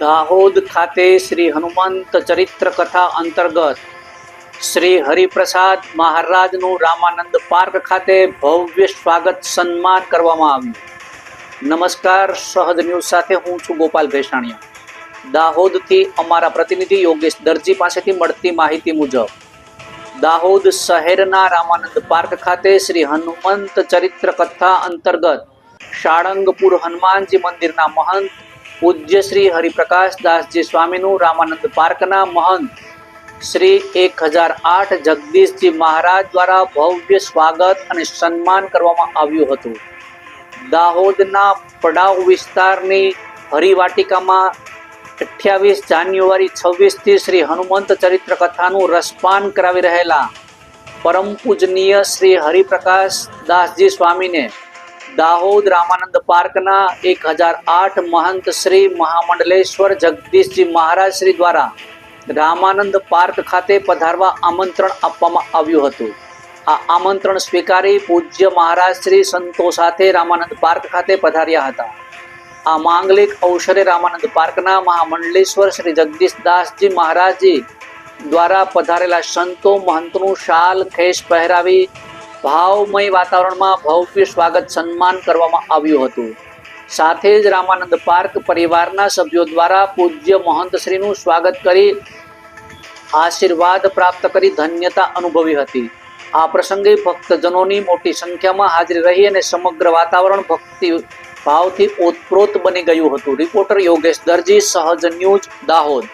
દાહોદ ખાતે શ્રી હનુમંત ચરિત્ર કથા અંતર્ગત શ્રી હરિપ્રસાદ મહારાજનું રામાનંદ પાર્ક ખાતે ભવ્ય સ્વાગત સન્માન કરવામાં આવ્યું. નમસ્કાર, સહજ ન્યૂઝ સાથે હું છું ગોપાલ ભેસાણીયા. દાહોદથી અમારા પ્રતિનિધિ યોગેશ દરજી પાસેથી મળતી માહિતી મુજબ, દાહોદ શહેરના રામાનંદ પાર્ક ખાતે શ્રી હનુમંત ચરિત્ર કથા અંતર્ગત શાળંગપુર હનુમાનજી મંદિરના મહંત પૂજ્ય શ્રી હરિપ્રકાશ દાસજી સ્વામીનું રામાનંદ પાર્કના મહંત શ્રી એક હજાર આઠ જગદીશજી મહારાજ દ્વારા ભવ્ય સ્વાગત અને સન્માન કરવામાં આવ્યું હતું. દાહોદના પડાવ વિસ્તારની હરિવાટિકામાં અઠ્યાવીસ જાન્યુઆરી છવ્વીસથી શ્રી હનુમંત ચરિત્ર કથાનું રસપાન કરાવી રહેલા પરમ પૂજનીય શ્રી હરિપ્રકાશ દાસજી સ્વામીને દાહોદ રામાનંદ પાર્કના એક હજાર આઠ મહંત શ્રી મહામંડલેશ્વર જગદીશજી મહારાજ શ્રી દ્વારા રામાનંદ પાર્ક ખાતે પધારવા આમંત્રણ આપવામાં આવ્યું હતું. આ આમંત્રણ સ્વીકારી પૂજ્ય મહારાજ શ્રી સંતો સાથે રામાનંદ પાર્ક ખાતે પધાર્યા હતા. આ માંગલિક અવસરે રામાનંદ પાર્કના મહામંડલેશ્વર શ્રી જગદીશદાસજી મહારાજજી દ્વારા પધારેલા સંતો મહંતનું શાલ, ખેસ પહેરાવી ભાવમય વાતાવરણમાં ભવ્ય સ્વાગત સન્માન કરવામાં આવ્યું હતું. સાથે જ રામાનંદ પાર્ક પરિવારના સભ્યો દ્વારા પૂજ્ય મહંતશ્રીનું સ્વાગત કરી આશીર્વાદ પ્રાપ્ત કરી ધન્યતા અનુભવી હતી. આ પ્રસંગે ભક્તજનોની મોટી સંખ્યામાં હાજરી રહી અને સમગ્ર વાતાવરણ ભક્તિ ભાવથી ઓતપ્રોત બની ગયું હતું. રિપોર્ટર યોગેશ દરજી, સહજ ન્યૂઝ દાહોદ.